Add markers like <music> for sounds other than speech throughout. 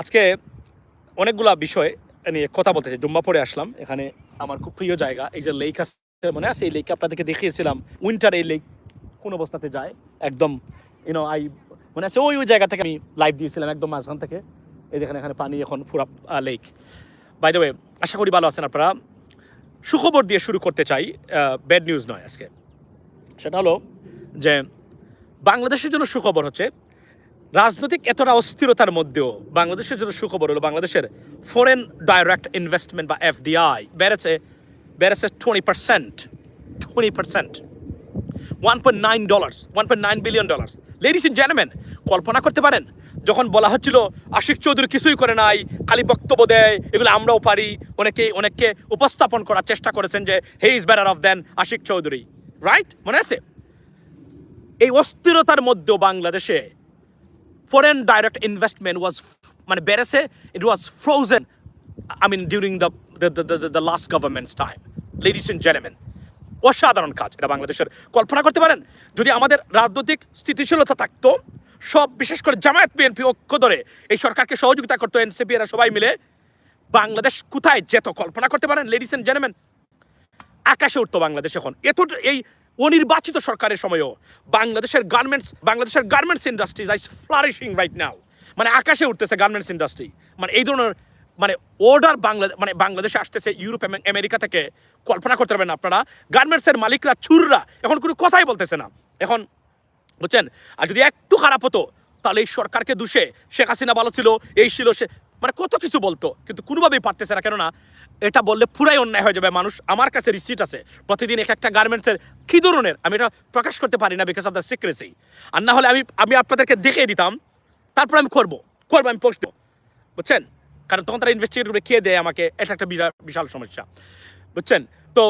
আজকে অনেকগুলা বিষয় নিয়ে কথা বলতে চাই। জুম্মা পরে আসলাম। এখানে আমার খুব প্রিয় জায়গা, এই যে লেক আছে মনে আছে? এই লেক আপনাদেরকে দেখিয়েছিলাম উইন্টার এই লেক কোন অবস্থাতে যায়? একদম ইউনো আই মনে আছে ওই ওই জায়গা থেকে আমি লাইভ দিয়েছিলাম, একদম মাঝখান থেকে। এই দেখেন, এখানে পানি এখন পুরা লেক বাই দ্য ওয়ে আশা করি ভালো আছেন আপনারা। সুখবর দিয়ে শুরু করতে চাই ব্যাড নিউজ নয় আজকে। সেটা হলো যে বাংলাদেশের জন্য সুখবর হচ্ছে রাজনৈতিক এতটা অস্থিরতার মধ্যেও বাংলাদেশের জন্য সুখবর হলো বাংলাদেশের ফরেন ডাইরেক্ট ইনভেস্টমেন্ট বা এফডিআই বেড়েছে বেড়েছে twenty percent twenty percent one point nine dollars one point nine billion dollars ladies in gentleman কল্পনা করতে পারেন, যখন বলা হচ্ছিল আশিক চৌধুরী কিছুই করে নাই, খালি বক্তব্য দেয়, এগুলো আমরাও পারি, অনেকে, অনেককে উপস্থাপন করার চেষ্টা করেছেন যে he is better off than Ashiq Chowdhury. Right মনে আছে? এই অস্থিরতার মধ্যেও বাংলাদেশে ফরেন ডাইরেক্ট ইনভেস্টমেন্ট ওয়াজ মানে বেড়েছে it was frozen I mean during the the last government's time ladies and gentleman অসাধারণ কাজ এটা বাংলাদেশের। কল্পনা করতে পারেন, যদি আমাদের রাজনৈতিক স্থিতিশীলতা থাকতো, সব বিশেষ করে জামায়াত, বিএনপি ঐক্য ধরে এই সরকারকে সহযোগিতা করতো, এনসিপি এরা সবাই মিলে, বাংলাদেশ কোথায় যেত কল্পনা করতে পারেন লেডিস এন্ড জেন্টলম্যান আকাশে উঠতো বাংলাদেশ এখন। এত এই অনির্বাচিত সরকারের সময়ও বাংলাদেশের গার্মেন্টস বাংলাদেশের garments industry is flourishing right now মানে আকাশে উঠতেছে গার্মেন্টস ইন্ডাস্ট্রি মানে এই ধরনের মানে অর্ডার বাংলা মানে বাংলাদেশে আসতেছে, ইউরোপ এবং আমেরিকা থেকে কল্পনা করতে পারবেন আপনারা। গার্মেন্টসের মালিকরা, চুররা এখন কোনো কথাই বলতেছে না। এখন, বুঝছেন? আর যদি একটু খারাপ হতো, তাহলে এই সরকারকে দুষে শেখ হাসিনা ভালো ছিল, এই ছিল সে মানে কত কিছু বলতো, কিন্তু কোনোভাবেই পারতেছে না। কেননা এটা বললে পুরাই অন্যায় হয়ে যাবে। মানুষ আমার কাছে রিসিট আছে। প্রতিদিন এক একটা গার্মেন্টসের কী ধরনের? আমি এটা প্রকাশ করতে পারি না বিকজ অফ দ্য সিক্রেসি আর না হলে আমি আমি আপনাদেরকে দেখিয়ে দিতাম। তারপর আমি করব করব, আমি পোস্ট বুঝছেন? কারণ তখন তারা ইনভেস্টিগেট করে খেয়ে দেয় আমাকে? এটা একটা বিশাল সমস্যা। বুঝছেন? তো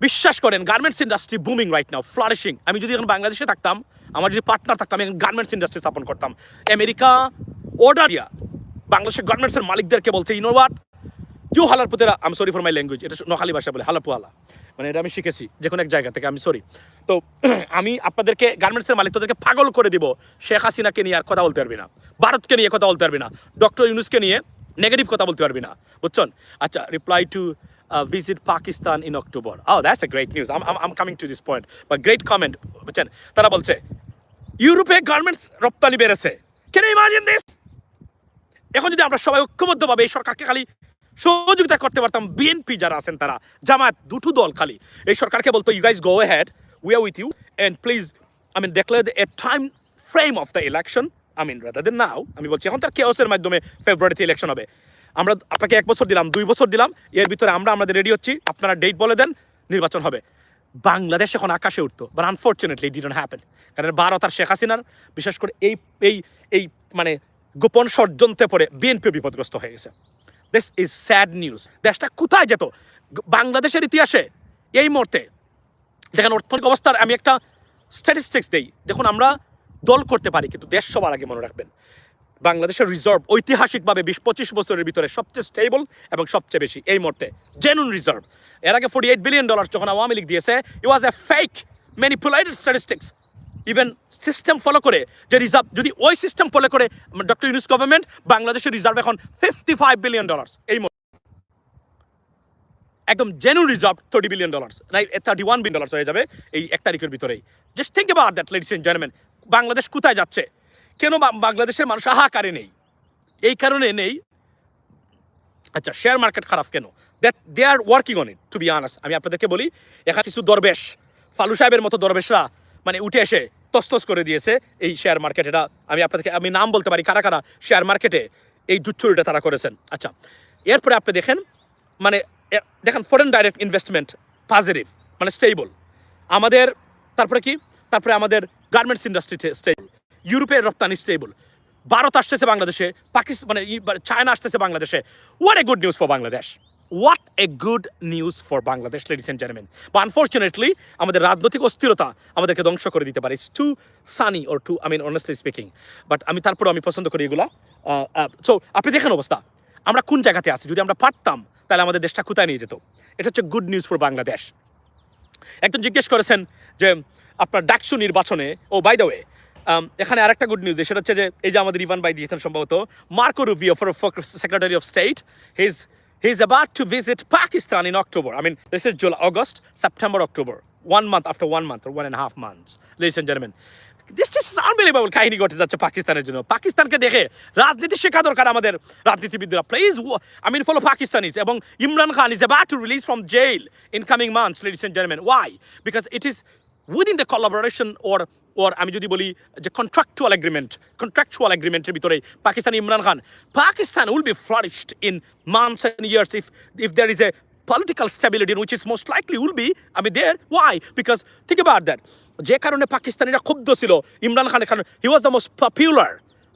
বিশ্বাস করেন garments industry booming right now flourishing আমি যদি এখন বাংলাদেশে থাকতাম, আমার যদি পার্টনার থাকতাম আমি গার্মেন্টস ইন্ডাস্ট্রি স্থাপন করতাম। আমেরিকা, অর্ডার দিয়া। বাংলাদেশের গার্মেন্টসের মালিকদেরকে বলছে ইনো ইউ হালার পুতেরা I'm sorry for my language এটা নোখালি ভাষা বলে হালাপু হালা মানে এটা আমি শিখেছি যে কোনো এক জায়গা থেকে আমি সরি তো <clears throat> আমি আপনাদেরকে গার্মেন্টসের মালিক তোদেরকে পাগল করে দিব, শেখ হাসিনাকে নিয়ে আর কথা বলতে পারবি না। ভারতকে নিয়ে কথা বলতে পারবি না। ডক্টর ইউনুসকে নিয়ে নেগেটিভ কথা বলতে পারবি না। বুঝছেন? আচ্ছা reply to visit Pakistan in October oh that's a great news I'm coming to this point বা গ্রেট কমেন্ট বুঝছেন? তারা বলছে, ইউরোপে গার্মেন্টস রপ্তানি বেড়েছে। কেন ইমাজিন দিস এখন যদি আমরা সবাই ঐক্যবদ্ধভাবে এই সরকারকে খালি সহযোগিতা করতে পারতাম বিএনপি যারা আছেন তারা। জামায়াত দুটো দল খালি। এই সরকারকে বলতো you guys go ahead we are with you and please I mean declare a time frame of the election I mean rather than now আমি বলছি, এখন তার কেওসের মাধ্যমে ফেব্রুয়ারিতে ইলেকশন হবে। আমরা আপনাকে এক বছর দিলাম, দুই বছর দিলাম, এর ভিতরে আমরা আমাদের রেডি হচ্ছি, আপনারা ডেট বলে দেন, নির্বাচন হবে। বাংলাদেশ এখন আকাশে উঠতো বাট আনফর্চুনেটলি ডিড হ্যাপেন কারণ ভারত আর শেখ হাসিনার, বিশেষ করে এই এই এই মানে গোপন ষড়যন্ত্রে পড়ে বিএনপিও বিপদগ্রস্ত হয়ে গেছে। দিস ইজ স্যাড নিউজ দেশটা কোথায় যেত? বাংলাদেশের ইতিহাসে এই মুহূর্তে। দেখেন, অর্থনৈতিক অবস্থার আমি একটা স্ট্যাটিস্টিক্স দেই। দেখুন, আমরা দল করতে পারি, কিন্তু দেশ সবার আগে মনে রাখবেন। বাংলাদেশের রিজার্ভ ঐতিহাসিকভাবে বিশ, পঁচিশ বছরের ভিতরে সবচেয়ে স্টেবল এবং সবচেয়ে বেশি এই মুহূর্তে। জেনুন রিজার্ভ এর আগে ফোর্টি এইট বিলিয়ন ডলার যখন আওয়ামী লীগ দিয়েছে it was a fake manipulated statistics even system follow করে, যে রিজার্ভ যদি ওই সিস্টেম ফলো করে ডক্টর ইউনুস গভর্নমেন্ট বাংলাদেশের রিজার্ভ এখন ফিফটি ফাইভ বিলিয়ন ডলার এই একদম genuine reserve thirty billion dollar right thirty one billion dollars হয়ে যাবে এই এক তারিখের ভিতরেই। Just think about that ladies and gentleman Bangladesh কোথায় যাচ্ছে? কেন বাংলাদেশের মানুষ হাহাকারে নেই? এই কারণে নেই। আচ্ছা শেয়ার মার্কেট খারাপ কেন? That they are working on it to be honest আমি আপনাদেরকে বলি, এখানে কিছু দরবেশ, ফালু সাহেবের মতো দরবেশরা মানে উঠে এসে তস্তস করে দিয়েছে এই শেয়ার মার্কেট এটা আমি আপনাদেরকে, আমি নাম বলতে পারি, কারা কারা শেয়ার মার্কেটে এই দুচ্ছুরিটা তারা করেছেন। আচ্ছা এরপরে আপনি দেখেন মানে দেখেন ফরেন ডাইরেক্ট ইনভেস্টমেন্ট পজিটিভ মানে স্টেবল আমাদের, তারপরে কি? তারপরে আমাদের গার্মেন্টস ইন্ডাস্ট্রি স্টেবল ইউরোপের রপ্তানি স্টেবল ভারত আসতেছে বাংলাদেশে, পাকিস্তান মানে ই- চায়না আসতেছে বাংলাদেশে। What a good news for Bangladesh what a good news for Bangladesh ladies and gentleman বা আনফর্চুনেটলি আমাদের রাজনৈতিক অস্থিরতা আমাদেরকে ধ্বংস করে দিতে পারে। It's too sunny or too I mean honestly speaking but আমি তারপরেও আমি পছন্দ করি এগুলা। সো আপনি দেখেন অবস্থা। আমরা কোন জায়গাতে আছি? যদি আমরা পারতাম, তাহলে আমাদের দেশটা কোথায় নিয়ে যেত? এটা হচ্ছে গুড নিউজ ফর বাংলাদেশ একজন জিজ্ঞেস করেছেন যে, আপনার ডাকসু নির্বাচনে ও বাই দ্য ওয়ে এখানে আরেকটা গুড নিউজ সেটা হচ্ছে যে, এই যে আমাদের ইভান ভাই দিয়েছেন সম্ভবত, Marco Rubio for secretary of state his he is about to visit Pakistan in October I mean this is July August September October one month after one month one and half months ladies and gentleman this is unbelievable কাহিনী ঘটে যাচ্ছে পাকিস্তানের জন্য পাকিস্তানকে দেখে রাজনীতি শেখা দরকার আমাদের রাজনীতিবিদরা please I mean follow Pakistanis এবং Imran Khan is about to release from jail in coming months ladies and gentleman why because it is within the collaboration or or আমি যদি বলি যে কন্ট্রাকচুয়াল এগ্রিমেন্ট কন্ট্রাকচুয়াল এগ্রিমেন্টের ভিতরে Pakistan Imran Khan, Pakistan will be flourished in months and years if if there is a political stability which is most likely will be, আমি mean there, why? Because think about যে কারণে পাকিস্তানিরা ক্ষুব্ধ ছিল, ইমরান খানের কারণে he was the most popular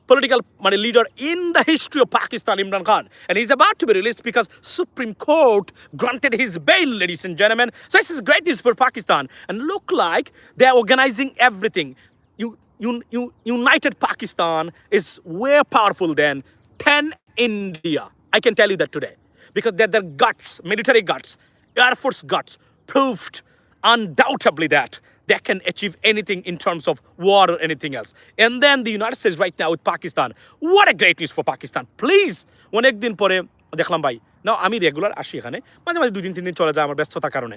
political leader in the history of Pakistan, Imran Khan. And he's about to be released because Supreme Court granted his bail, ladies and gentlemen. So this is great news for Pakistan. And look like they're organizing everything. You, you, you, United Pakistan is way powerful than 10 India. I can tell you that today. Because they're their guts, military guts, Air Force guts, proved undoubtedly that they can achieve anything in terms of war or anything else. And then the United States right now with Pakistan. What a great news for Pakistan. Please, অনেক দিন পরে দেখলাম ভাই। না আমি regular আসি এখানে। মাঝে মাঝে দুই দিন তিন দিন চলে যায় আমার ব্যস্ততার কারণে।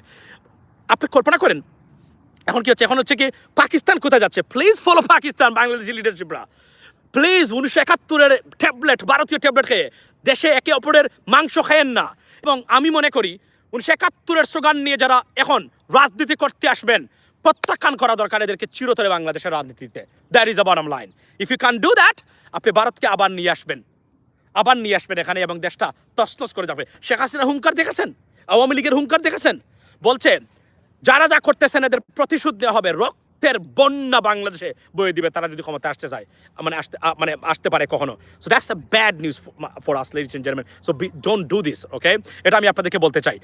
আপনি কল্পনা করেন এখন কি হচ্ছে? এখন হচ্ছে কি পাকিস্তান কোথায় যাচ্ছে? প্লিজ ফলো পাকিস্তান বাংলাদেশি লিডারশিপরা প্লিজ উনিশশো একাত্তরের ট্যাবলেট ভারতীয় ট্যাবলেট খেয়ে দেশে একে অপরের মাংস খায়েন না। এবং আমি মনে করি উনিশশো একাত্তরের স্লোগান নিয়ে যারা এখন রাজনীতি করতে আসবেন প্রত্যাখ্যান করা দরকার এদেরকে চিরতরে বাংলাদেশের রাজনীতিতে। That is a bottom line if you can do that আপনি ভারতকে আবার নিয়ে আসবেন। আবার নিয়ে আসবেন এখানে এবং দেশটা তছনছ করে যাবে। শেখ হাসিনা হুঙ্কার দেখেছেন? আওয়ামী লীগের হুঙ্কার দেখেছেন? বলছে, যারা যা করতেছেন এদের প্রতিশোধ দেওয়া হবে। রক্তের বন্যা বাংলাদেশে বয়ে দিবে। তারা যদি ক্ষমতা আসতে চায় মানে আসতে মানে আসতে পারে কখনো। So that's a bad news for us ladies and gentleman so don't do this okay এটা আমি আপনাদেরকে বলতে চাই।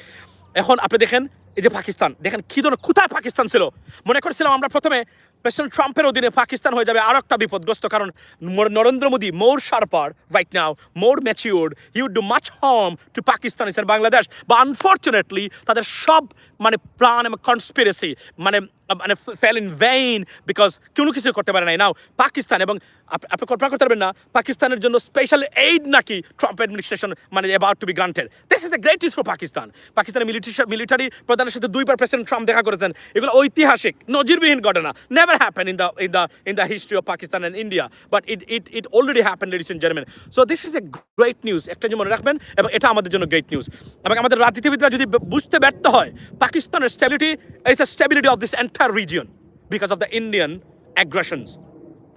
এখন আপনি দেখেন এই যে পাকিস্তান, দেখেন কি ধরনের কোথায় পাকিস্তান ছিল। মনে করছিলাম আমরা প্রথমে প্রেসিডেন্ট ট্রাম্পের অধীনে পাকিস্তান হয়ে যাবে আরও একটা বিপদগ্রস্ত, কারণ Narendra Modi more sharper right now more mature you do much harm to Pakistan is Bangladesh বা আনফর্চুনেটলি তাদের সব মানে প্ল্যান এবং কনস্পিরেসি মানে মানে ফেল ইন ভেইন বিকজ কোনো কিছু করতে পারে নাই। নাও পাকিস্তান এবং আপনি কল্পনা করতে পারবেন না, পাকিস্তানের জন্য স্পেশাল এইড নাকি ট্রাম্প অ্যাডমিনিস্ট্রেশন মানে about to be granted this is a great news for Pakistan. পাকিস্তানের মিলিটারি মিলিটারি প্রধানের সাথে দুইবার প্রেসিডেন্ট ট্রাম্প দেখা করেছেন। এগুলো ঐতিহাসিক, নজিরবিহীন ঘটনা। Never happen in the in the in the history of Pakistan and India but it it it already happen and gentleman so this is a great news একটা মনে রাখবেন, এবং এটা আমাদের জন্য গ্রেট নিউজ এবং আমাদের রাজনীতিবিদরা যদি বুঝতে ব্যর্থ হয়, পাকিস্তানের stability is a stability of this entire region because of the Indian aggressions.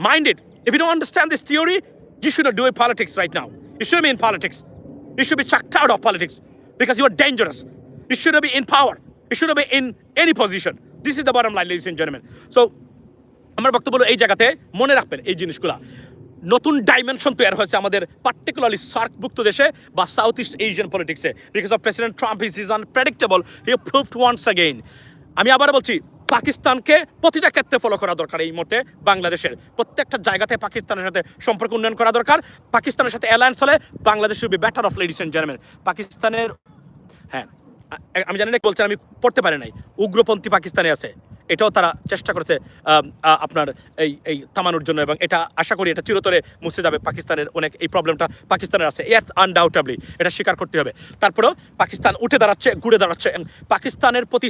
Mind it, if you don't understand this theory, you shouldn't do it politics right now. You shouldn't be in politics. You should be chucked out of politics because you are dangerous. You shouldn't be in power. You shouldn't be in any position. This is the bottom line, ladies and gentlemen. So, আমার বক্তব্য হলো এই জায়গাতে মনে রাখবেন এই জিনিসগুলা নতুন ডাইমেনশন তৈরি হয়েছে আমাদের পার্টিকুলারলি সার্কভুক্ত দেশে বা সাউথ ইস্ট এশিয়ান পলিটিক্সে because of president Trump is is unpredictable he proved once again আমি আবার বলছি পাকিস্তানকে প্রতিটা ক্ষেত্রে ফলো করা দরকার এই মতে বাংলাদেশের। প্রত্যেকটা জায়গাতে পাকিস্তানের সাথে সম্পর্ক উন্নয়ন করা দরকার। পাকিস্তানের সাথে অ্যালায়েন্স হলে Bangladesh be better off ladies and gentleman পাকিস্তানের হ্যাঁ আমি জানি না, বলছেন, আমি পড়তে পারি নাই। উগ্রপন্থী পাকিস্তানে আছে। এটাও তারা চেষ্টা করেছে আপনার এই এই থামানোর জন্য এবং এটা আশা করি এটা চিরতরে মুছে যাবে পাকিস্তানের অনেক এই প্রবলেমটা পাকিস্তানের আছে। এর আনডাউটেবলি এটা স্বীকার করতে হবে। তারপরেও পাকিস্তান উঠে দাঁড়াচ্ছে, ঘুরে দাঁড়াচ্ছে পাকিস্তানের প্রতি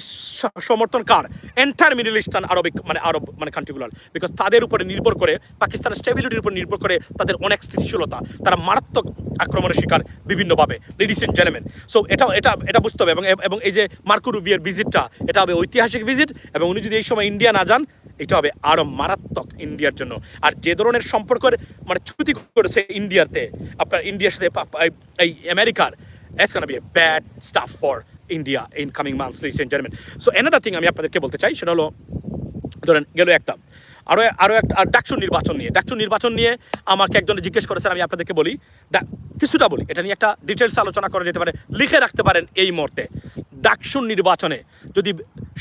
সমর্থন কার? এন্টায়ার মিডল ইস্টার্ন আরবিক মানে আরব মানে কান্ট্রিগুলোর বিকজ তাদের উপরে নির্ভর করে, পাকিস্তানের স্টেবিলিটির উপর নির্ভর করে তাদের অনেক স্থিতিশীলতা। তারা মারাত্মক আক্রমণের শিকার বিভিন্নভাবে। লেডিস এন্ড জেন্টলম্যান সো এটা এটা এটা বুঝতে হবে এবং এই যে মার্কো রুবিয়ের ভিজিটটা এটা হবে ঐতিহাসিক ভিজিট এবং উনি যদি এই সময় ইন্ডিয়া না যান এটা হবে আরও মারাত্মক ইন্ডিয়ার জন্য। আর যে ধরনের সম্পর্কের মানে চুক্তি করেছে ইন্ডিয়াতে আপনার ইন্ডিয়ার সাথে এই আমেরিকার gonna be a bad stuff for India in coming months, ladies and gentlemen. So another thing আমি আপনাদেরকে বলতে চাই সেটা হলো ধরেন গেল একটা আরও আরও একটা আর নির্বাচন নিয়ে। ডাকসু নির্বাচন নিয়ে আমাকে একজন জিজ্ঞেস করেছেন আমি আপনাদেরকে বলি কিছুটা বলি এটা নিয়ে একটা ডিটেলস আলোচনা করা যেতে পারে লিখে রাখতে পারেন এই মুহূর্তে। ডাকসু নির্বাচনে যদি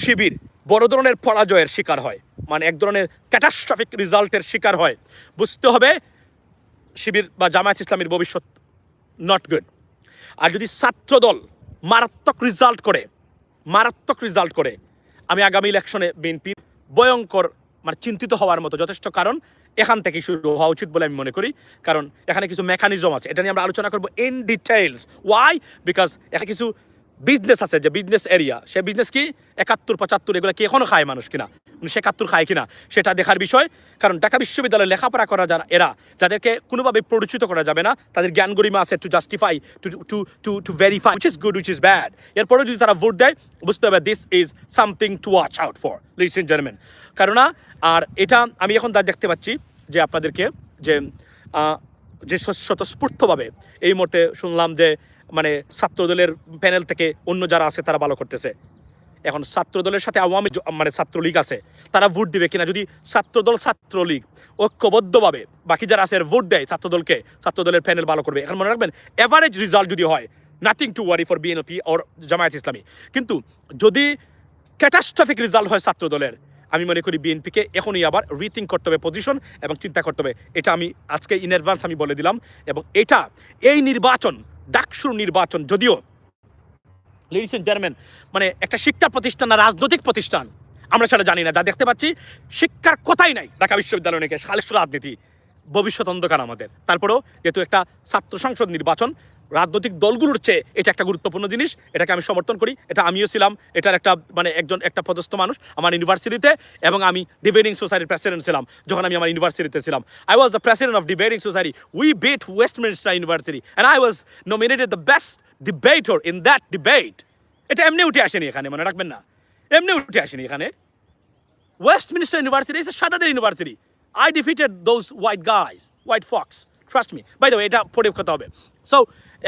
শিবির বড় ধরনের পরাজয়ের শিকার হয়। মানে এক ধরনের ক্যাটাস্ট্রফিক রেজাল্টের শিকার হয়। বুঝতে হবে, শিবির বা জামায়াত ইসলামীর ভবিষ্যৎ নট গুড আর যদি ছাত্রদল মারাত্মক রেজাল্ট করে, মারাত্মক রেজাল্ট করে, আমি আগামী ইলেকশনে বিএনপির ভয়ঙ্কর মানে চিন্তিত হওয়ার মতো যথেষ্ট কারণ এখান থেকে শুরু হওয়া উচিত বলে আমি মনে করি। কারণ এখানে কিছু মেকানিজম আছে, এটা নিয়ে আমরা আলোচনা করব ইন ডিটেলস ওয়াই বিকজ এখানে কিছু বিজনেস আছে যে বিজনেস এরিয়া সে বিজনেস কি? একাত্তর, পঁচাত্তর, এগুলো কি এখনও খায় মানুষ কিনা? উনিশশো একাত্তর খায় কিনা? সেটা দেখার বিষয়। কারণ ঢাকা বিশ্ববিদ্যালয়ে লেখাপড়া করা যারা, এরা, যাদেরকে কোনোভাবে প্ররোচিত করা যাবে না, তাদের জ্ঞান গরিমা আছে to justify to to to to verify which is good which is bad এরপরেও যদি তারা ভোট দেয়, বুঝতে হবে this is something to watch out for ladies in gentleman কেননা, আর এটা আমি এখন তা দেখতে পাচ্ছি, যে আপনাদেরকে, যে যে স্ব- স্বতঃস্ফূর্তভাবে এই মুহূর্তে শুনলাম যে মানে ছাত্রদলের প্যানেল থেকে অন্য যারা আছে, তারা ভালো করতেছে। এখন ছাত্রদলের সাথে আওয়ামী মানে ছাত্রলীগ আছে, তারা ভোট দিবে কিনা? যদি ছাত্রদল ছাত্রলীগ ঐক্যবদ্ধভাবে বাকি যারা আছে ভোট দেয় ছাত্রদলকে, ছাত্রদলের প্যানেল ভালো করবে। এখন মনে রাখবেন এভারেজ রেজাল্ট যদি হয় nothing to worry for BNP or Jamaat Islami কিন্তু যদি ক্যাটাস্ট্রফিক রেজাল্ট হয় ছাত্রদলের, আমি মনে করি বিএনপিকে এখনই আবার রিথিং করতে হবে পজিশন এবং চিন্তা করতে হবে। এটা আমি আজকে ইন অ্যাডভান্স আমি বলে দিলাম এবং এটা এই নির্বাচন ডাকসুর নির্বাচন যদিও লেডিস এন্ড জেন্টলম্যান মানে একটা শিক্ষা প্রতিষ্ঠান না, রাজনৈতিক প্রতিষ্ঠান, আমরা সেটা জানি না। যা দেখতে পাচ্ছি, শিক্ষার কোথায় নাই ঢাকা বিশ্ববিদ্যালয় নাকি সালেশ্বর রাজনীতি ভবিষ্যৎ অন্ধকার আমাদের। তারপরেও যেহেতু একটা ছাত্র সংসদ নির্বাচন রাজনৈতিক দলগুলোর চেয়ে এটা একটা গুরুত্বপূর্ণ জিনিস। এটাকে আমি সমর্থন করি। এটা আমিও ছিলাম। এটার একটা মানে একজন, একটা পদস্থ মানুষ আমার ইউনিভার্সিটিতে এবং আমি ডিবেটিং সোসাইটির প্রেসিডেন্ট ছিলাম, যখন আমি আমার ইউনিভার্সিটিতে ছিলাম। I was the president of debating society we beat Westminster university and I was nominated the best debater in that debate এটা এমনি উঠে আসেনি এখানে, মনে রাখবেন না। এমনি উঠে আসেনি এখানে। Westminster university is সাদাদের university I defeated those white guys white folks trust me by the এটা পড়ে কথা হবে। সো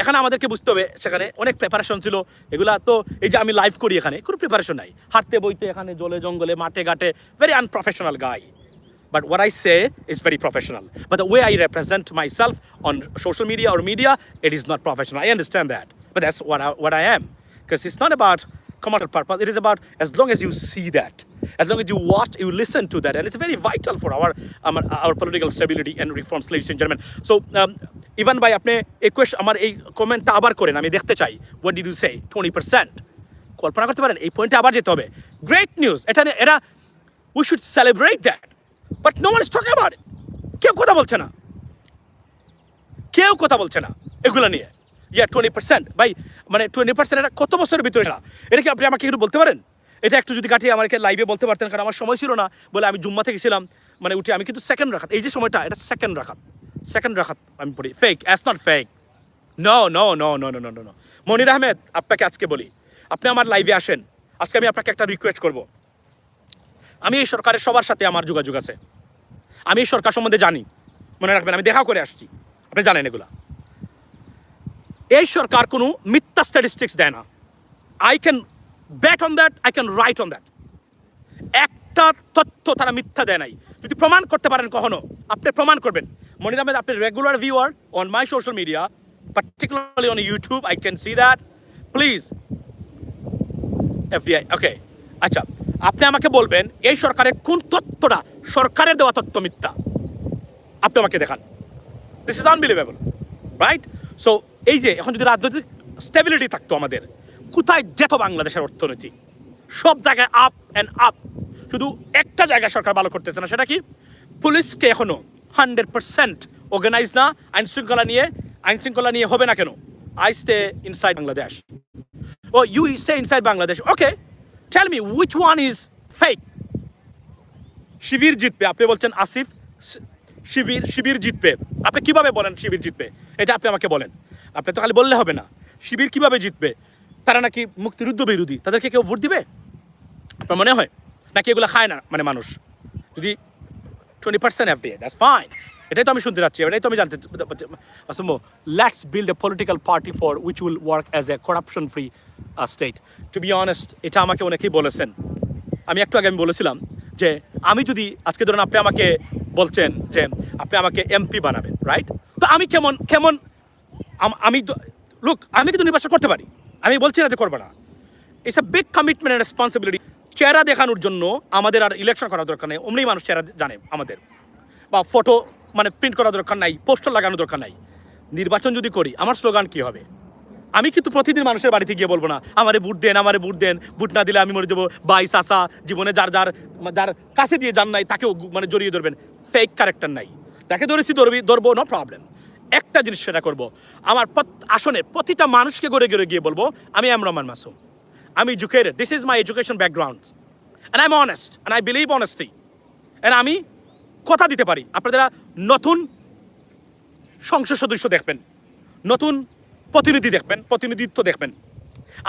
এখানে আমাদেরকে বুঝতে হবে, সেখানে অনেক প্রিপারেশন ছিল। এগুলা তো এই যে আমি লাইভ করি এখানে, কোনো প্রিপারেশন নাই। হাঁটতে, বইতে, এখানে জলে, জঙ্গলে, মাঠে, ঘাটে very unprofessional guy but war I say is very professional but way I represent myself on social media or media it is not professional I understand that but that's war what I am because it's not about commercial purpose. It is about as long as you see that, as long as you watch, you listen to that. And it's very vital for our, um, our political stability and reforms, ladies and gentlemen. So, um, even by আপনি এই question আমার এই কমেন্টটা আবার করেন আমি দেখতে চাই what did you say twenty percent কল্পনা করতে পারেন এই পয়েন্টে আবার যেতে হবে গ্রেট নিউজ এটা এটা we should celebrate that but no one is talking কেউ কথা বলছে না কেউ কথা বলছে না এগুলো নিয়ে ইয়া টোয়েন্টি পার্সেন্ট ভাই মানে টোয়েন্টি পার্সেন্ট এটা কত বছরের ভিতরে এটা এটা কি আপনি আমাকে একটু বলতে পারেন? এটা একটু যদি কাটিয়ে আমাকে লাইভে বলতে পারতেন, কারণ আমার সময় ছিল না বলে আমি জুম্মা থেকে ছিলাম মানে উঠে আমি কিন্তু সেকেন্ড রাখাত। এই যে সময়টা, এটা সেকেন্ড রাখাত। সেকেন্ড রাখাত আমি পড়ি। ফেক অ্যাস নট ফেক ন ন ন ন ন ন ন মনির আহমেদ, আপনাকে আজকে বলি। আপনি আমার লাইভে আসেন। আজকে আমি আপনাকে একটা রিকোয়েস্ট করব। আমি এই সরকারের সবার সাথে আমার যোগাযোগ আছে। আমি এই সরকার সম্বন্ধে জানি। মনে রাখবেন, আমি দেখা করে আসছি। আপনি জানেন এগুলা। এই সরকার কোনো মিথ্যা স্ট্যাটিস্টিক্স দেয় না। I can bet on that I can write on that একটা তথ্য তারা মিথ্যা দেয় নাই। যদি প্রমাণ করতে পারেন কখনো, আপনি প্রমাণ করবেন। মনির আহমেদ, আপনি regular viewer on my social media particularly on YouTube I can see that please FBI okay আচ্ছা আপনি আমাকে বলবেন, এই সরকারের কোন তথ্যটা, সরকারের দেওয়া তথ্য মিথ্যা? আপনি আমাকে দেখান। This is unbelievable right so এই যে, এখন যদি রাজনৈতিক স্টেবিলিটি থাকতো আমাদের, কোথায় যেত বাংলাদেশের অর্থনীতি? সব জায়গায় আপ অ্যান্ড আপ শুধু একটা জায়গায় সরকার ভালো করতেছে না, সেটা কি? পুলিশকে এখনও হান্ড্রেড পার্সেন্ট অর্গানাইজ না, আইন শৃঙ্খলা নিয়ে, আইন শৃঙ্খলা নিয়ে হবে না কেন? I stay inside Bangladesh O you stay inside Bangladesh okay tell me which one is fake Shibir জিতবে, আপনি বলছেন আসিফ শিবির শিবির জিতবে। আপনি কীভাবে বলেন শিবির জিতবে? এটা আপনি আমাকে বলেন। আপনি তো খালি বললে হবে না। শিবির কীভাবে জিতবে? তারা নাকি মুক্তিযুদ্ধ বিরোধী? তাদেরকে কেউ ভোট দিবে? আপনার মনে হয়? নাকি এগুলো খায় না মানে মানুষ? যদি টোয়েন্টি পার্সেন্ট এফ দিয়ে ফাইন এটাই তো আমি শুনতে যাচ্ছি এটাই তো আমি জানতে আসম্ভ let's build a political party for which will work as a corruption free state to be honest এটা আমাকে অনেকেই বলেছেন। আমি একটু আগে আমি বলেছিলাম যে, আমি যদি, আজকে ধরুন আপনি আমাকে বলছেন যে আপনি আমাকে এমপি বানাবেন রাইট তো আমি কেমন কেমন, আম- লুক আমি কিন্তু নির্বাচন করতে পারি। আমি বলছি না যে করব না। It's a big commitment and responsibility চেহারা দেখানোর জন্য আমাদের আর ইলেকশন করার দরকার নেই। অমনি মানুষ চেহারা জানে আমাদের। বা ফটো মানে প্রিন্ট করার দরকার নাই পোস্টার লাগানোর দরকার নাই। নির্বাচন যদি করি, আমার স্লোগান কি হবে? আমি কিন্তু প্রতিদিন মানুষের বাড়িতে গিয়ে বলব না, আমারে ভোট দেন, আমারে ভোট দেন, ভোট না দিলে আমি মরে যাব। বাই চাষা জীবনে যার যার যার কাছে দিয়ে যান নাই, তাকেও মানে জড়িয়ে ধরবেন। ফেক ক্যারেক্টার নাই। তাকে ধরেছি ধরবি, ধরবো নো প্রবলেম একটা জিনিস সেটা করব, আমার আসনে প্রতিটা মানুষকে গড়ে গড়ে গিয়ে বলব, আমি এম রহমান মাসুম। আমি educated this is my education background and I am honest and I believe honesty and আমি কথা দিতে পারি, আপনারা নতুন সংসদ সদস্য দেখবেন, নতুন প্রতিনিধি দেখবেন, প্রতিনিধিত্ব দেখবেন।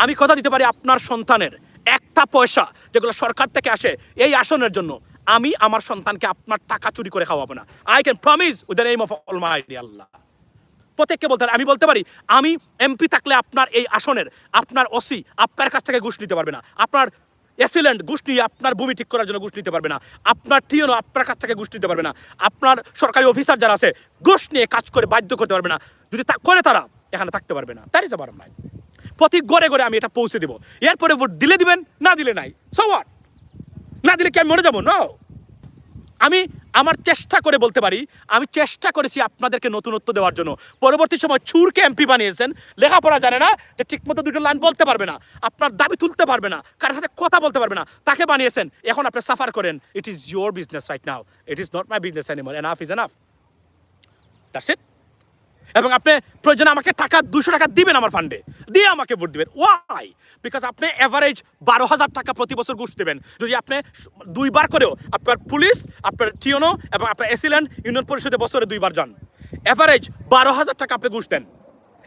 আমি কথা দিতে পারি আপনার সন্তানের একটা পয়সা যেগুলো সরকার থেকে আসে, এই আসনের জন্য। আমি আমার সন্তানকে আপনার টাকা চুরি করে খাওয়াবো না। I can promise with the name of all my আল্লাহ প্রত্যেককে বলতে আমি বলতে পারি, আমি এমপি থাকলে আপনার এই আসনের, আপনার ওসি আপনার কাছ থেকে ঘুষ নিতে পারবে না। আপনার এসিলেন্ট ঘুষ নিয়ে আপনার ভূমি ঠিক করার জন্য ঘুষ নিতে পারবে না। আপনার টিওনো আপনার কাছ থেকে ঘুষ নিতে পারবে না। আপনার সরকারি অফিসার যারা আছে, ঘুষ নিয়ে কাজ করে বাধ্য করতে পারবে না। যদি তা করে তারা এখানে থাকতে পারবে না। ইজ আবার নাই প্রতি গড়ে গড়ে আমি এটা পৌঁছে দেবো। এরপরে ভোট দিলে দিবেন, না দিলে নাই। সো না দিলে কি আমি মরে যাব? নো আমি আমার চেষ্টা করে বলতে পারি, আমি চেষ্টা করেছি আপনাদেরকে নতুনত্ব দেওয়ার জন্য। পরবর্তী সময় চুরকে এমপি বানিয়েছেন। লেখাপড়া জানে না, যে ঠিকমতো দুটো লাইন বলতে পারবে না, আপনার দাবি তুলতে পারবে না, কারোর সাথে কথা বলতে পারবে না। তাকে বানিয়েছেন। এখন আপনি সাফার করেন। It is your business right now it is not my business anymore enough is enough that's it এবং আপনি প্রয়োজনে আমাকে টাকা, দুশো টাকা দিবেন আমার ফান্ডে দিয়ে আমাকে ভোট দিবেন। ওয়াই বিকজ আপনি অ্যাভারেজ বারো হাজার টাকা প্রতি বছর ঘুষ দেবেন। যদি আপনি দুইবার করেও আপনার পুলিশ, আপনার টিওনো এবং আপনার এসিল্যান্ড ইউনিয়ন পরিষদে বছরে দুইবার যান। অ্যাভারেজ বারো হাজার টাকা আপনি ঘুষ দেন।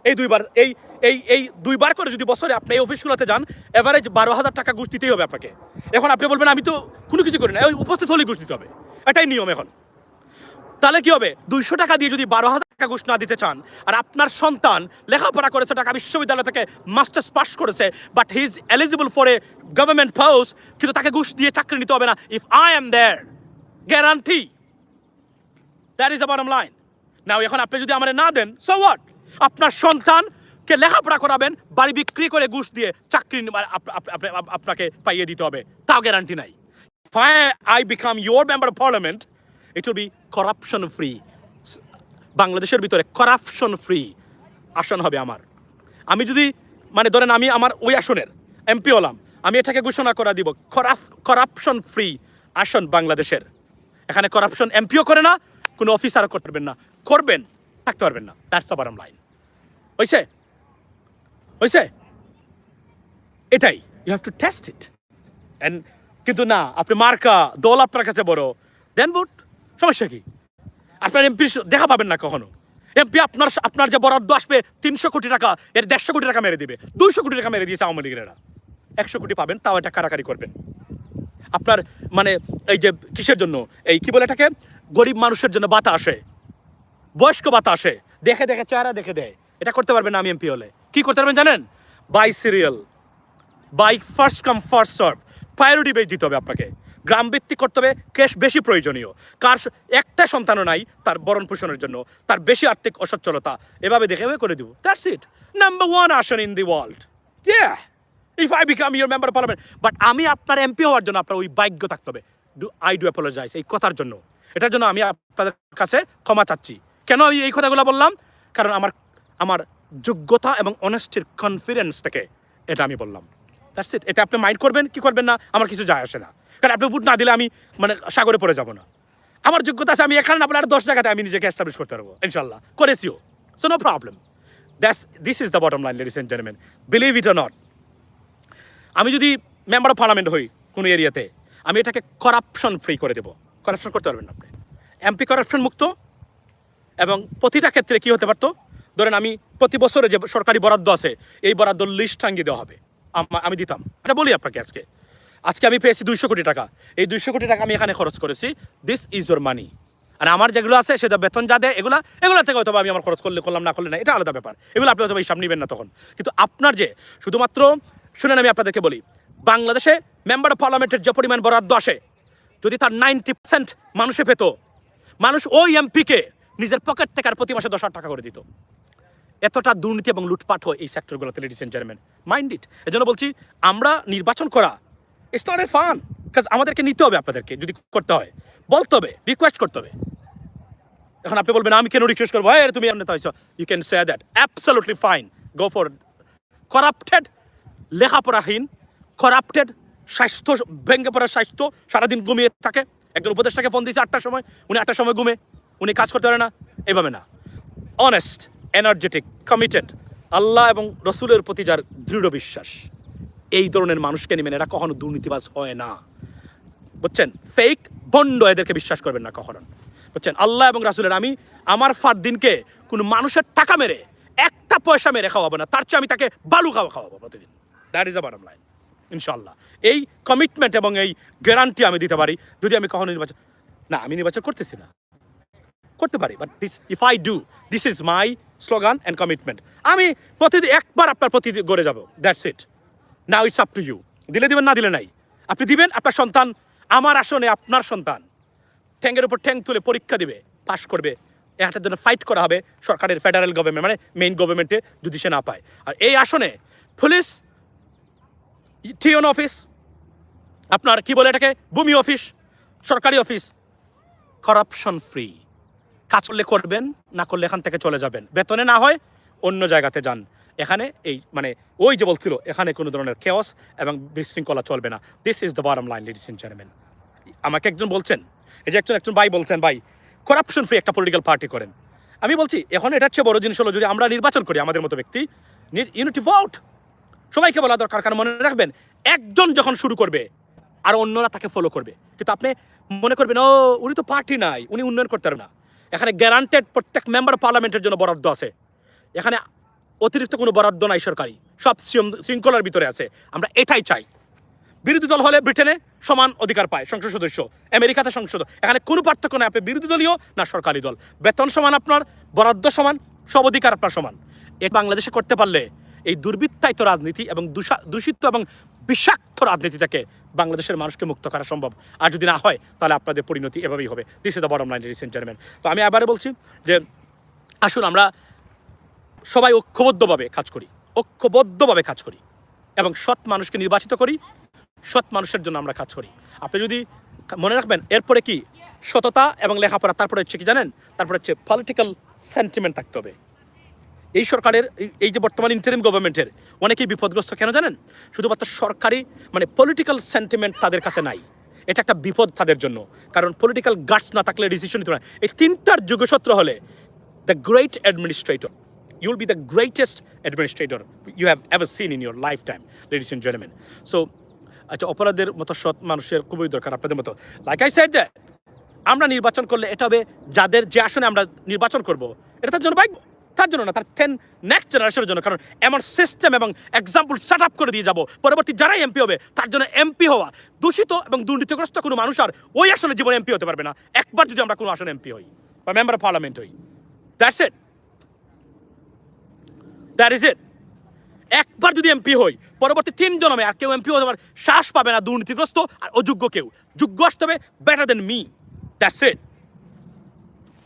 এই দুইবার, এই এই এই দুইবার করে যদি বছরে আপনি এই অফিসগুলোতে যান অ্যাভারেজ বারো হাজার টাকা ঘুষ দিতেই হবে আপনাকে। এখন আপনি বলবেন, আমি তো কোনো কিছু করি না। ওই উপস্থিত হলেই ঘুষ দিতে হবে। এটাই নিয়ম এখন। তাহলে কি হবে? দুইশো টাকা দিয়ে যদি বারো হাজার টাকা ঘুষ না দিতে চান। আর আপনার সন্তান লেখাপড়া করেছে ঢাকা বিশ্ববিদ্যালয় থেকে মাস্টার্স পাস করেছে but he is eligible for a government post কিন্তু তাকে ঘুষ দিয়ে চাকরি নিতে হবে না। If I am there guarantee that is আবার লাইন নাও এখন আপনি যদি আমার না দেন সো হোয়াট আপনার সন্তানকে লেখাপড়া করাবেন, বাড়ি বিক্রি করে ঘুষ দিয়ে চাকরি নি- আপ- আপ- আপ- আপ- আপনাকে পাইয়ে দিতে হবে। তাও গ্যারান্টি নাই। I become your member of parliament it will be corruption free বাংলাদেশের ভিতরে করাপশন ফ্রি আসন হবে আমার। আমি যদি মানে ধরেন আমি আমার ওই আসনের এমপি হলাম, আমি এটাকে ঘোষণা করা দিব করাপ করাপশন ফ্রি আসন বাংলাদেশের। এখানে করাপশন এমপিও করে না, কোনো অফিসারও করতে পারবেন না। করবেন, থাকতে পারবেন না। দ্যাটস আবার লাইন হয়েছে হয়েছে এটাই। You have to test it and কিন্তু না, আপনি মার্কা, দল আপনার কাছে বড়। দেন ভোট সমস্যা কি? আপনার এমপি দেখা পাবেন না কখনো। এমপি আপনার আপনার যে বরাদ্দ আসবে, তিনশো কোটি টাকা, এর দেড়শো কোটি টাকা মেরে দিবে। দুইশো কোটি টাকা মেরে দিয়েছে আওয়ামী লীগের এরা। একশো কোটি পাবেন, তাও এটা কারাকারি করবেন। আপনার মানে এই যে কিসের জন্য? এই কি বলে এটাকে? গরিব মানুষের জন্য বাতা আসে। বয়স্ক বাতা আসে। দেখে দেখে চেহারা দেখে দেয়। এটা করতে পারবেন আমি এমপি হলে। কি করতে পারবেন জানেন? By serial by first come first serve priority base দিতে হবে আপনাকে। গ্রাম ভিত্তিক করতে হবে ক্যাশ বেশি প্রয়োজনীয়। কার একটা সন্তানও নাই তার বরণ পোষণের জন্য। তার বেশি আর্থিক অসচ্ছলতা। এভাবে দেখে করে দিব। দ্যাটস ইট নাম্বার ওয়ান আসন in the world if I become your member parliament but আমি আপনার এমপি হওয়ার জন্য আপনার ওই ভাগ্য থাকতে হবে। ডু আই ডু অ্যাপোলজাইজ এই কথার জন্য। এটার জন্য আমি আপনাদের কাছে ক্ষমা চাচ্ছি। কেন আমি এই কথাগুলো বললাম? কারণ আমার আমার যোগ্যতা এবং অনেস্টির কনফিডেন্স থেকে এটা আমি বললাম। দ্যাটস ইট এটা আপনি মাইন্ড করবেন, কি করবেন না, আমার কিছু যায় আসে না। কারণ আপনি ভোট না দিলে আমি মানে সাগরে পড়ে যাব না। আমার যোগ্যতা আছে, আমি এখানে আপনার দশ জায়গাতে আমি নিজেকে এস্টাবলিশ করতে পারব ইনশাল্লাহ করেছিও। So no problem that's this is the bottom line ladies and gentleman believe it not আমি যদি মেম্বার অফ পার্লামেন্ট হই কোনো এরিয়াতে, আমি এটাকে করাপশন ফ্রি করে দেবো। করাপশন করতে পারবেন আপনি। এমপি করাপশন মুক্ত, এবং প্রতিটা ক্ষেত্রে কি হতে পারতো? ধরেন আমি প্রতি বছরে যে সরকারি বরাদ্দ আছে, এই বরাদ্দ লিস্ট টাঙ্গিয়ে দেওয়া হবে। আমি দিতাম। এটা বলি আপনাকে আজকে। আজকে আমি পেয়েছি দুইশো কোটি টাকা। এই দুইশো কোটি টাকা আমি এখানে খরচ করেছি। দিস ইজ ইউর মানি আর আমার যেগুলো আছে, সেটা বেতন যা দেয়, এগুলো এগুলো থেকে হয়তো আমি আমার খরচ করলে, করলাম, না করলে না এটা আলাদা ব্যাপার। এগুলো আপনি হয়তো হিসাব নেবেন না তখন। কিন্তু আপনার যে, শুধুমাত্র, শুনেন আমি আপনাদেরকে বলি, বাংলাদেশে মেম্বার অফ পার্লামেন্টের যে পরিমাণ বরাদ্দ আসে, যদি তার নাইনটি পার্সেন্ট মানুষে পেত, মানুষ ওই এমপিকে নিজের পকেট থেকে আর প্রতি মাসে দশ হাজার টাকা করে দিত। এতটা দুর্নীতি এবং লুটপাট হয় এই সেক্টরগুলোতে ladies and gentleman mind it এজন্য বলছি, আমরা নির্বাচন করা ইটস নট এ ফান কাজ আমাদেরকে নিতে হবে আপনাদেরকে, যদি করতে হয়। বলতে হবে রিকোয়েস্ট করতে হবে। এখন আপনি বলবেন, আমি কেন রিকোয়েস্ট করব? হ্যাঁ তুমি এমনি হয়েছ you can say that absolutely fine go for corrupted লেখাপড়াহীন corrupted স্বাস্থ্য, ভেঙে পড়া স্বাস্থ্য, সারাদিন ঘুমিয়ে থাকে। একজন উপদেষ্টাকে ফোন দিয়েছে আটটার সময়, উনি আটটার সময় ঘুমে। উনি কাজ করতে পারে না। এভাবে না। অনেস্ট এনার্জেটিক কমিটেড আল্লাহ এবং রসুলের প্রতি যার দৃঢ় বিশ্বাস। এই ধরনের মানুষকে নেবেন, এরা কখনো দুর্নীতিবাজ হয় না। বুঝছেন? ফেক বন্ড এদেরকে বিশ্বাস করবেন না কখনো। বুঝছেন? আল্লাহ এবং রাসুলের আমি, আমার ফার দিনকে কোনো মানুষের টাকা মেরে একটা পয়সা মেরে খাওয়াবো না, তার চেয়ে আমি তাকে বালু খাওয়া খাওয়াবো প্রতিদিন। দ্যাট ইজ আ লাইন ইনশাল্লাহ এই কমিটমেন্ট এবং এই গ্যারান্টি আমি দিতে পারি, যদি আমি কখনো নির্বাচন না, আমি নির্বাচন করতেছি না। করতে পারি but this if I do this is my slogan and commitment আমি প্রতিদিন একবার আপনার প্রতি গড়ে যাব that's it now it's up to you দিলে দিবেন, না দিলে নাই। আপনি দিবেন, আপনার সন্তান, আমার আসনে আপনার সন্তান। ট্যাঙ্কের উপর ঠ্যাং তুলে পরীক্ষা দিবে, পাশ করবে। এটার জন্য ফাইট করা হবে সরকারের ফেডারেল গভর্নমেন্ট মানে মেইন গভর্নমেন্টে যদি সে না পায়। আর এই আসনে পুলিশ টিওন অফিস আপনার কি বলে এটাকে? ভূমি অফিস সরকারি অফিস করাপশন ফ্রি কাজ করলে করবেন, না করলে এখান থেকে চলে যাবেন। বেতনে না হয় অন্য জায়গাতে যান। এখানে এই মানে ওই যে বলছিল, এখানে কোনো ধরনের কেওস এবং বিশৃঙ্খলা চলবে না। This is the bottom line ladies in chairman আমাকে একজন বলছেন, এই যে একজন একজন ভাই বলছেন, ভাই করাপশন ফ্রি একটা পলিটিক্যাল পার্টি করেন। আমি বলছি, এখন এটার চেয়ে বড় জিনিস হলো যদি আমরা নির্বাচন করি আমাদের মতো ব্যক্তি ইউনিটি ভোট সবাইকে বলা দরকার, কারণ মনে রাখবেন, একজন যখন শুরু করবে, আর অন্যরা তাকে ফলো করবে। কিন্তু আপনি মনে করবেন, ও, উনি তো পার্টি নাই, উনি উন্নয়ন করতে পারবে না। এখানে গ্যারান্টেড প্রত্যেক মেম্বার পার্লামেন্টের জন্য বরাদ্দ আছে। এখানে অতিরিক্ত কোনো বরাদ্দ নাই সরকারি। সব শৃঙ্খ- শৃঙ্খলার ভিতরে আছে। আমরা এটাই চাই। বিরোধী দল হলে ব্রিটেনে সমান অধিকার পায় সংসদ সদস্য। আমেরিকাতে সংসদ। এখানে কোনো পার্থক্য নেই আপনি বিরোধী দলীয় না সরকারি দল। বেতন সমান আপনার, বরাদ্দ সমান, সব অধিকার আপনার সমান। এ বাংলাদেশে করতে পারলে এই দুর্বৃত্তায়িত রাজনীতি এবং দূষিত এবং বিষাক্ত রাজনীতি থেকে বাংলাদেশের মানুষকে মুক্ত করা সম্ভব। আর যদি না হয়, তাহলে আপনাদের পরিণতি এভাবেই হবে। This is the bottom line recent chairman তো আমি আবারও বলছি যে, আসুন, আমরা সবাই ঐক্যবদ্ধভাবে কাজ করি, ঐক্যবদ্ধভাবে কাজ করি এবং সৎ মানুষকে নির্বাচিত করি, সৎ মানুষের জন্য আমরা কাজ করি। আপনি যদি মনে রাখবেন, এরপরে কি? সততা এবং লেখাপড়া, তারপরে হচ্ছে কি জানেন? তারপরে হচ্ছে পলিটিক্যাল সেন্টিমেন্ট থাকতে হবে। এই সরকারের, এই- যে বর্তমান ইন্টারিম গভর্নমেন্টের অনেকেই বিপদগ্রস্ত কেন জানেন? শুধুমাত্র সরকারি মানে পলিটিক্যাল সেন্টিমেন্ট তাদের কাছে নাই। এটা একটা বিপদ তাদের জন্য। কারণ পলিটিক্যাল গার্ডস না থাকলে ডিসিশন নিতে না। এই তিনটার যুগসূত্র হলে the great administrator will be the greatest administrator you have ever seen in your lifetime ladies and gentleman so আচ্ছা অপরাধের মতো সৎ মানুষের খুবই দরকার মতো। লাইক আই সাইড দ্যাট আমরা নির্বাচন করলে এটা হবে যাদের যে আসনে আমরা নির্বাচন করব, এটা তার জন্য ভাগ্য তার জন্য না, তার টেন নেক্সট জেনারেশনের জন্য। কারণ এমন সিস্টেম এবং এক্সাম্পল সেট আপ করে দিয়ে যাব, পরবর্তী যারাই এমপি হবে, তার জন্য এমপি হওয়া, দূষিত এবং দুর্নীতিগ্রস্ত কোনো মানুষ আর ওই আসনে জীবনে এমপি হতে পারবে না। একবার যদি আমরা কোনো আসনে এমপি হই বা মেম্বার অফ পার্লামেন্ট হই। That's it that is it একবার যদি এমপি হই, পরবর্তী তিন জনমে আর কেউ এমপি হতে পারে, শ্বাস পাবে না, দুর্নীতিগ্রস্ত আর অযোগ্য কেউ। যোগ্য আসতে হবে better than me that's it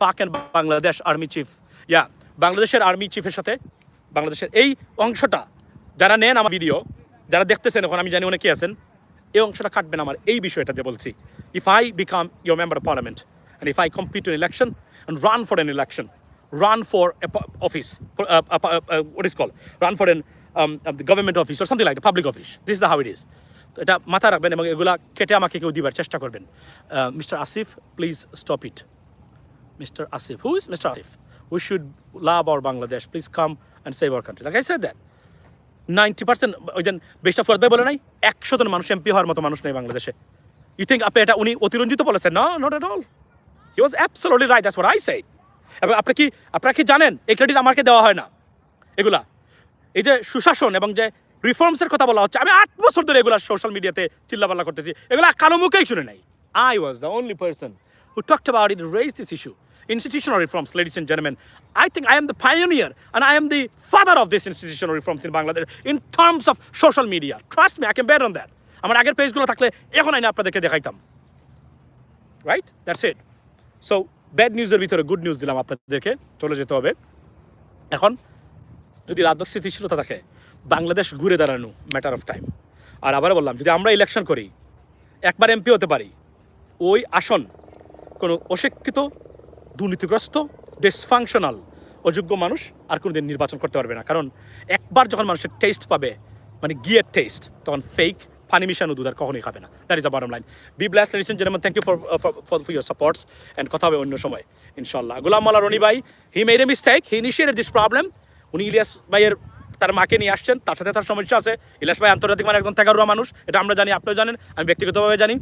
Pak and Bangladesh army chief yeah বাংলাদেশের আর্মি চিফের সাথে বাংলাদেশের এই অংশটা, যারা নেন আমার ভিডিও যারা দেখতেছেন এখন, আমি জানি অনেকে আছেন, এই অংশটা কাটবেন আমার এই বিষয়টাতে বলছি। If I become your member of parliament and if I compete in election and run for an election run for a office, uh, uh, uh, uh, what is called, run for an um, uh, the government office or something like the public office. This is the how it is. এটা মাথায় রাখবেন এবং এগুলা কেটে আমাকে কেউ দিবার চেষ্টা করবেন mister Asif please stop it. Asif. Who is Mr. Asif? We should love our Bangladesh. Please come and save our country. Like I said that. Ninety percent ওই যে বেস্ট অফ ভাই বলে নাই একশো জন মানুষ এমপি হওয়ার মতো মানুষ নেই বাংলাদেশে ইউ থিঙ্ক আপনি এটা উনি অতিরঞ্জিত বলেছেন না not at all he was absolutely right that's what I এবং আপনি কি, আপনারা কি জানেন, এই ক্রেডিট আমাকে দেওয়া হয় না? এগুলা। এই যে সুশাসন এবং যে রিফর্মসের কথা বলা হচ্ছে, আমি আট বছর ধরে এগুলা সোশ্যাল মিডিয়াতে চিল্লাপাল্লা করতেছি। এগুলা কালো মুখেই শুনে নাই। I was the only person who talk about it raise this issue institutional reforms ladies and জেনমেন I think I am the pioneer and I am the father of this institutional reforms in Bangladesh in terms of social media trust me I can bear on that আমার আগের পেজগুলো থাকলে এখন আইনে আপনাদেরকে দেখাইতাম। Right that's it so bad নিউজের ভিতরে good news দিলাম আপনাদেরকে। চলে যেতে হবে। এখন যদি রাজনৈতিক স্থিতিশীলতা থাকে, বাংলাদেশ ঘুরে দাঁড়ানো ম্যাটার অফ টাইম আর আবার বললাম, যদি আমরা ইলেকশন করি, একবার এমপি হতে পারি, ওই আসন কোনো অশিক্ষিত, দুর্নীতিগ্রস্ত ডিসফাংশনাল অযোগ্য মানুষ আর কোনোদিন নির্বাচন করতে পারবে না। কারণ একবার যখন মানুষের টেস্ট পাবে মানে গিয়ের টেস্ট তখন ফেক পানি মিশানো দুধ আর কখনোই খাবে না। That is a bottom line be blessed ladies and gentleman thank you for for your supports and কথা হবে অন্য সময় ইনশাল্লাহ গোলাম মাল্লা রনি ভাই he made a mistake he initiated this problem উনি ইলিয়াস ভাইয়ের, তার মাকে নিয়ে আসছেন, তার সাথে তার সমস্যা আছে। ইলিয়াস ভাই আন্তর্জাতিক মানে একজন তেগারুয়া মানুষ, এটা আমরা জানি, আপনিও জানেন, আমি ব্যক্তিগতভাবে জানি।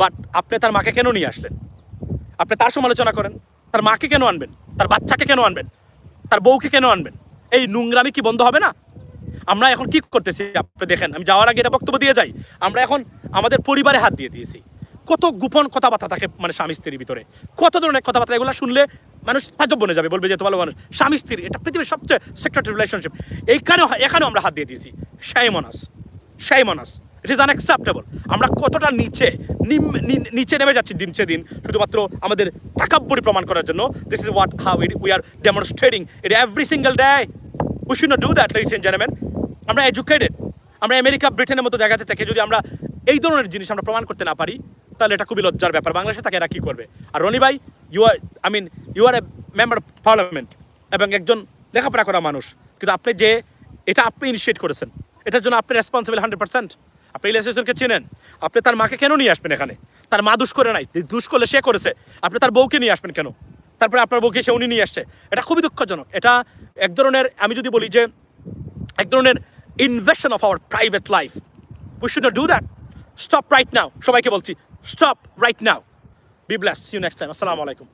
বাট আপনি তার মাকে কেন নিয়ে আসলেন? আপনি তার সমালোচনা করেন। তার মাকে কেন আনবেন? তার বাচ্চাকে কেন আনবেন? তার বউকে কেন আনবেন? এই নোংরামি কি বন্ধ হবে না? আমরা এখন কি করতেছি? আপনি দেখেন, আমি যাওয়ার আগে এটা বক্তব্য দিয়ে যাই। আমরা এখন আমাদের পরিবারে হাত দিয়ে দিয়েছি। কত গোপন কথাবার্তা থাকে মানে স্বামী স্ত্রীর ভিতরে। কত ধরনের কথাবার্তা, এগুলো শুনলে মানুষ তাজ্জব বনে যাবে, বলবে যে ভালো মানুষ। স্বামী স্ত্রী এটা পৃথিবীর সবচেয়ে সেক্রেট রিলেশনশিপ এইখানেও এখানেও আমরা হাত দিয়ে দিয়েছি। শাইমনাস শাইমনাস ইট ইজ আনএক্সেপ্টেবল আমরা কতটা নিচে নিচে নেমে যাচ্ছি দিনছে দিন, শুধুমাত্র আমাদের তাকাব্বরি প্রমাণ করার জন্য। This is what how it we are demonstrating it every single day we should not do that ladies and gentleman আমরা এডুকেটেড আমরা আমেরিকা ব্রিটেনের মতো জায়গাতে থেকে যদি আমরা এই ধরনের জিনিস আমরা প্রমাণ করতে না পারি, তাহলে এটা খুবই লজ্জার ব্যাপার। বাংলাদেশে তাকে এরা কী করবে? আর রনি ভাই you are I mean you are a member of parliament এবং একজন লেখাপড়া করা মানুষ। কিন্তু আপনি যে, এটা আপনি ইনিশিয়েট করেছেন, এটার জন্য আপনি রেসপন্সিবল হান্ড্রেড পার্সেন্ট আপনি ইলিয়াস হোসেনকে চেনেন, আপনি তার মাকে কেন নিয়ে আসবেন এখানে? তার মা দুষ করে নাই দুষ করলে সে করেছে, আপনি তার বউকে নিয়ে আসবেন কেন? তারপরে আপনার বউকে সে উনি নিয়ে আসছে। এটা খুবই দুঃখজনক। এটা এক ধরনের, আমি যদি বলি যে, এক ধরনের invasion of our private life we should do that stop right now সবাইকে বলছি stop right now be bless you next time আসসালামু আলাইকুম